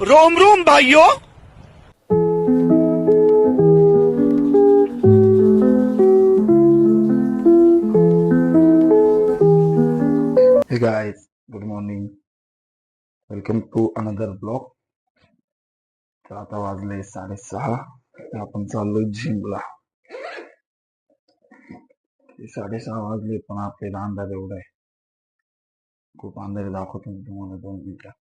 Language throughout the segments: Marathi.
रोम रोम भाइयों। Hey guys, good morning. Welcome to another तर आता वाजले साडेसहा तर आपण चाललोय जिमला. साडेसहा वाजले पण आपल्याला अंदाज एवढा आहे. खूप अंधारे दाखवतो मी तुम्हाला दोन मिनिटात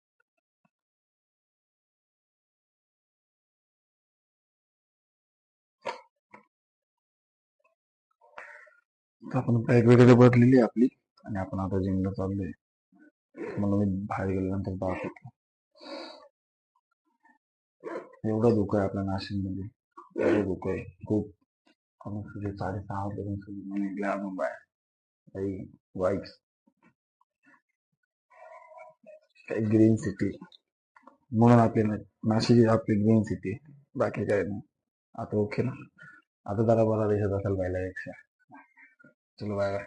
आपण बॅग वगैरे भरलेली आपली. आणि आपण आता जिमला चाललोय. म्हणून मी बाहेर गेल्यानंतर दाखवतो एवढं धोका आहे आपल्या नाशिकमध्ये. एवढं धोका आहे. खूप. आपण तुझे साडेसहा पर्यंत सुद्धा निघले अजून बाहेर काही वाईट्स काही ग्रीन सिटी म्हणून आपली नाशिक आपली ग्रीन सिटी बाकी काय नाही. आता ओके ना. आता जरा बरा देशात असेल पहिल्यापेक्षा. चलो बाय बाय।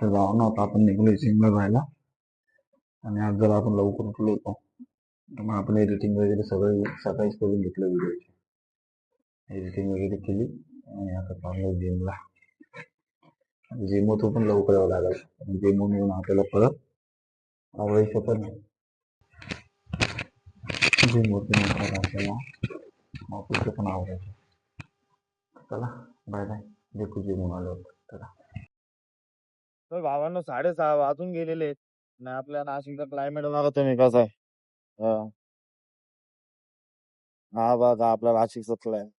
तर जाऊ ना आता आपण निघलो जिमला जायला आणि आज जर आपण लवकर उठलो होतो. मग आपण एडिटिंग वगैरे सगळं सकाळीच करून घेतलं व्हिडिओची एडिटिंग वगैरे केली. आणि आता चाललो जिमला जिमवरून पण लवकर यावं लागेल. जिमून येऊन आपल्याला परत आवडायचं पण नाही. जिमवरती आपल्याला ऑफिसचं पण आवडायचं चला बाय बाय भेटू जिमून आलो चला तर भावांनो साडेसहा वाजून गेलेले आहेत. आणि आपल्या नाशिकचा क्लायमेट बघा तुम्ही कसं आहे. हा. हा बघा आपला नाशिकचा क्लायमेट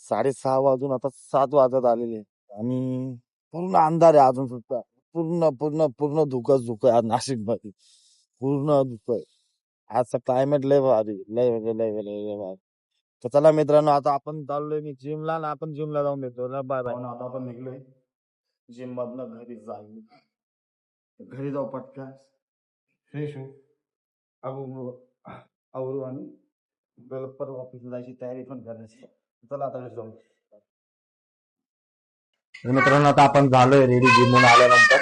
साडेसहा वाजून आता सात वाजत आलेले आहेत. आणि पूर्ण अंधार आहे अजून सुद्धा. पूर्ण पूर्ण पूर्ण धुकंच धुकं आहे आज नाशिकमध्ये पूर्ण धुकं आहे. आजचा क्लायमेट लय भारी लय म्हणजे लय लय लय भारी. तर चला मित्रांनो आता आपण चाललोय मी जिमला ना आपण जिमला जाऊन येतो बाय बाय आता आपण निघलोय. जिम मधन घरी जाईल घरी जाऊ पटकन. फ्रेश होऊ आवरू आवरू आणि आपल्याला ऑफिसला जायची तयारी पण करायची. चला आता घरी जाऊ. मित्रांनो आता आपण झालोय रेडी जिमून आल्यानंतर.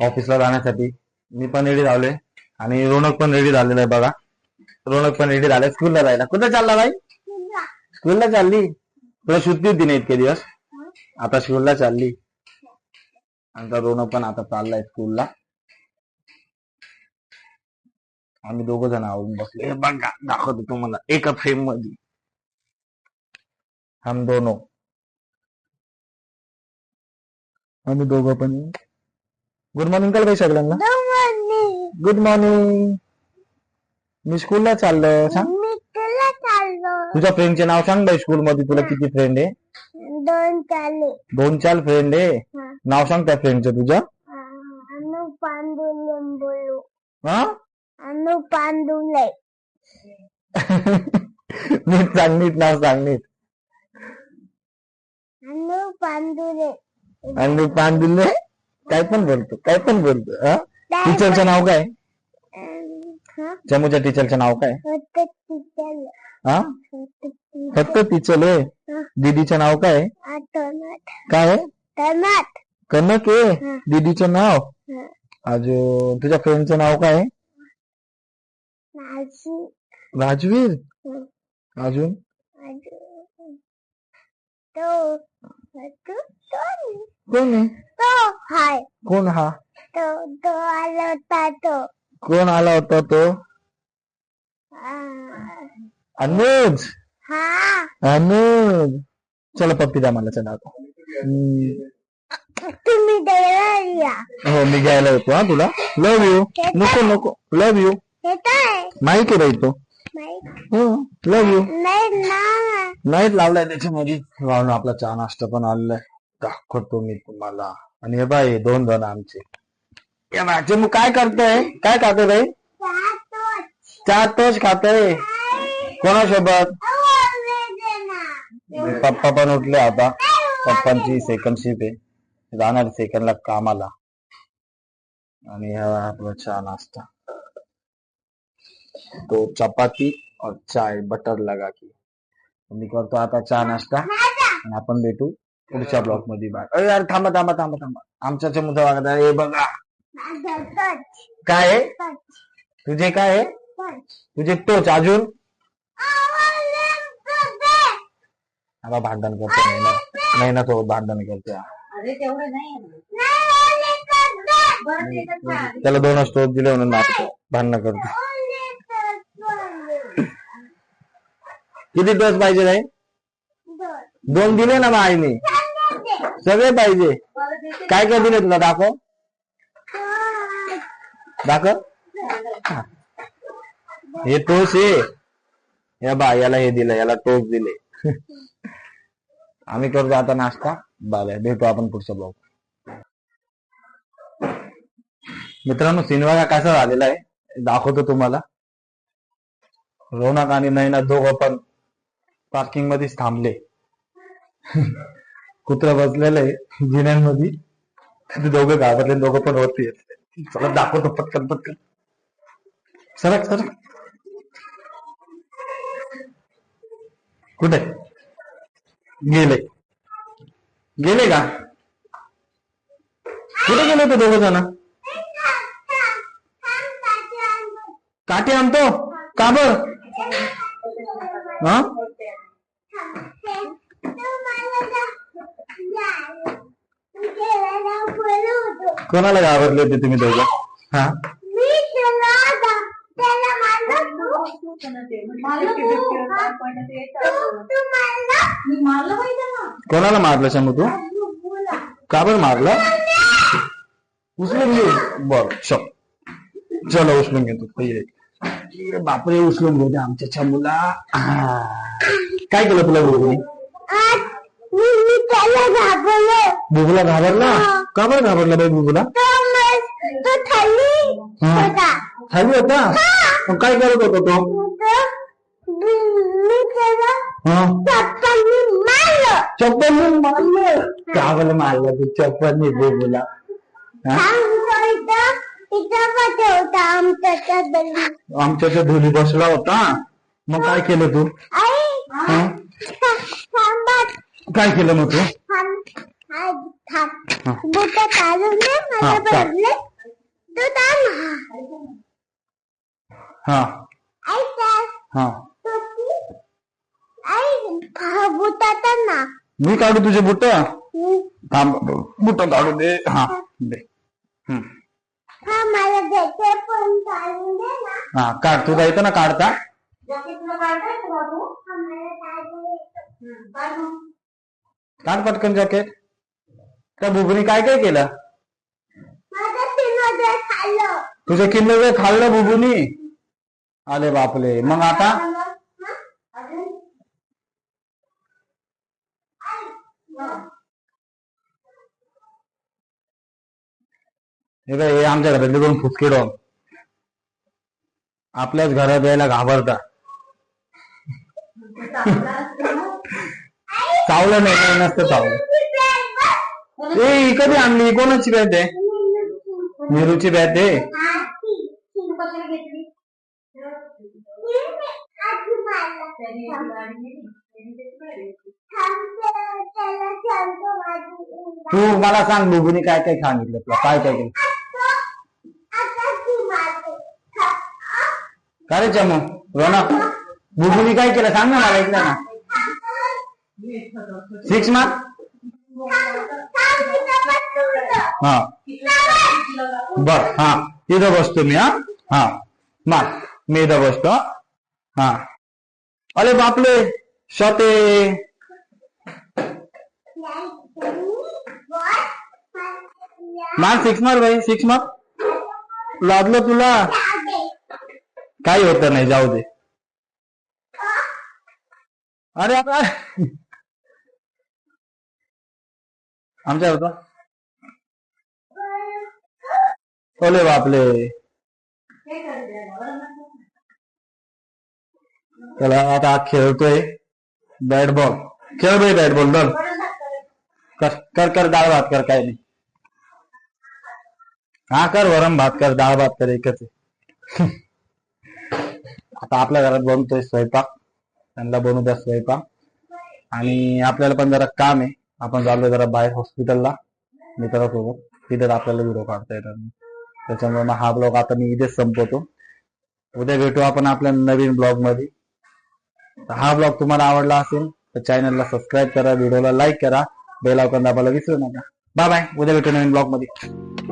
ऑफिसला जाण्यासाठी. मी पण रेडी झालोय. आणि रोनक पण रेडी झालेला आहे बघा. रोनक पण रेडी झालाय. स्कूलला जायला. कुठं चालला बाई? स्कूलला चालली. तुला सुट्टी होती ना इतके दिवस? आता स्कूलला चालली. आता रोनक पण आता चाललाय स्कूलला. आम्ही दोघ जण आवरून बसले बघा दाखवतो तुम्हाला. एका फ्रेममध्ये. हम दोनो. आम्ही दोघं पण. गुड मॉर्निंग काल बाई सगळ्यांना? गुड मॉर्निंग मी स्कूलला चाललो सांग. मी तुझ्या फ्रेंडचे नाव सांग बाई स्कूल मध्ये तुला किती फ्रेंड आहे? दोन चालले दोन चार फ्रेंड आहे? हा. नाव सांग त्या फ्रेंडचं तुझ्या. अनु पांडुले हा? अनु नीट सांग नीट नाव सांग नीट. अनु पांडुले आणि पांडुले काय पण बोलतो काय पण बोलतो हा? टीचरचं नाव काय? चमूच्या टीचरचं नाव काय? होतं तिच्याला हा? फक्त तिचं आहे दीदीचं नाव काय? काय? कनक आहे दीदीचं नाव? अजून तुझ्या फ्रेंडचं नाव काय? राजवीर. अजून? कोण आहे? हाय कोण हा? तो तो आला होता तो कोण आला होता तो? अनुज. हा. अनुज. चला पप्पी द्या मला चला आता. हम्म. तुम्ही या हो मी घ्यायला येतो हा तुला. लव यू नको नको. लव यू काय? माहिती आहे बाई तो माहीत हो लव यू नाही ना. नाहीच लावलाय त्याच्यामध्ये. आपला चहा नाश्ता पण आलेलाय दाखवतो मी तुम्हाला. आणि हे बाई दोन जण आमचे. या माझे मग काय करतोय? काय खातोय बाई. चहा तोच खातोय. कोणासोबत? आवाज पप्पा पण उठले आता. पप्पांची सेकंड शिप आहे. जाणार सेकंडला कामाला. आणि हा आपला चहा नाश्ता. तो चपाती और चाय बटर लगा के. मी करतो आता चहा नाश्ता. आणि आपण भेटू पुढच्या ब्लॉकमध्ये बाय. अरे यार थांबा थांबा थांबा थांबा. आमच्या मुद्दा वागत हे बघा. काय आहे? तुझे काय आहे? तुझे टोच अजून? आता भांडण करतो नाही ना नाही ना सोबत भांडण करतो. अरे तेवढं नाही. त्याला दोनच टोच दिले म्हणून नाटक भांडण करतो. किती टोच पाहिजे नाही दोन दोन दिले ना आईने सगळे पाहिजे. काय काय दिले तुला? दाखव. दोन दाखव. हा. टोस आहे. या बा याला हे दिलं याला टोच दिले. आम्ही करतो आता नाश्ता. बाय भेटू आपण पुढचा ब्लॉग मित्रांनो सिनेमा कसा झालेला आहे? दाखवतो तुम्हाला. रोनक आणि नैना दोघं पण पार्किंग मध्येच थांबले. कुत्र बसलेलं आहे जिन्यांमध्ये. ते दोघं घाबरले दोघं पण वरती येत चला दाखवतो पटकन पटकन. सरक सरक कुठे? गेले. गेले का? कुठे गेले ते दोघ जण? काठी आणतो. का बर? हा? कोणाला घाबरले होते तुम्ही दोघं? हा पण ते. मारलं तू. हा, पण ते चालतं. मी मारलं पाहिजे ना कोणाला मारलं शंभू तू? का बर मारलं? उचलून घे. बर चल. चलो उचलून घेतो. पहिले बापरे उचलून घेते आमच्या छमूला काय केलं तुला त्याला घाबरलो. बुबुला घाबरला? का बरं घाबरला बाई बुबुला? खाली होता. मग काय करत होता तो? चप्पल मारलं. चावल मारलं तू चप्पल नाही हा? आमच्या आमच्या त्या आमच्या धुली बसला होता. मग काय केलं तू? काय केलं मग तू? हा. हा, चाल. हा. आई हा. आई हा, बुटाचा ना मी काढू तुझे बुट? हम्म. थांब बुट काढू दे. हा दे. हम्म. हा मला त्याचे पण काढून दे ना. हा काढ. तुला येतं ना काढता? जॉकेट तुला काढता येतं बाबू? हा, मला काढून दे. हं, काढ मग. काढ पटकन जॉकेट त्या बुबुनी काय काय केलं? माझं सिनोदर खाल्लं. तुझं किल्ले खाल्लं बुबुनी आले बापले मग आता? हे काय हे आमच्या घरातले दोन फुसके डॉग आपल्याच घरात यायला घाबरता. चावलं नाही काही नसतं चावलं. ए कधी आणली कोणाची बॅट आहे? नीरूची बॅट आहे तू कशाला घेतली त्याने ती गाडी नेली. त्याने त्याची गाडी घेतली. तू मला सांग बुबुनी काय काय सांगितलं तुला काय काय केलं? काय रे चमू रोनक बुबुनी काय केलं? सांग ना मला ऐकलं ना. सिक्स मार्क हा. बर हा. इथं बसतो मी हा. हा. मार. मी इथं बसतो हा. अरे बापले शते. मार सिक्स मार भाई सिक्स मार. लादलं तुला. काही होत नाही जाऊ दे. अरे आता आमच्या होता. ओले बापले. त्याला आता खेळतोय बॅट बॉल. खेळ बॅट बॉल डन. कर कर कर डाळ भात कर काय नाही. हा कर वरम भात कर डाळ भात कर एकच आहे. आता आपल्या घरात बनतोय स्वयंपाक. त्यांना बनवू द्या स्वयंपाक. आणि आपल्याला पण जरा काम आहे. आपण चाललोय जरा बाहेर हॉस्पिटलला मित्रासोबत. तिथे आपल्याला व्हिडिओ काढता येणार नाही त्याच्यामुळे मग हा ब्लॉग आता मी इथेच संपवतो. उद्या भेटू आपण आपल्या नवीन ब्लॉगमध्ये. हा ब्लॉग तुम्हाला आवडला असेल तर चॅनलला सबस्क्राईब करा व्हिडिओला लाईक करा. बेल आयकॉन दाबायला विसरू नका. बाय बाय उद्या भेटू नवीन ब्लॉगमध्ये.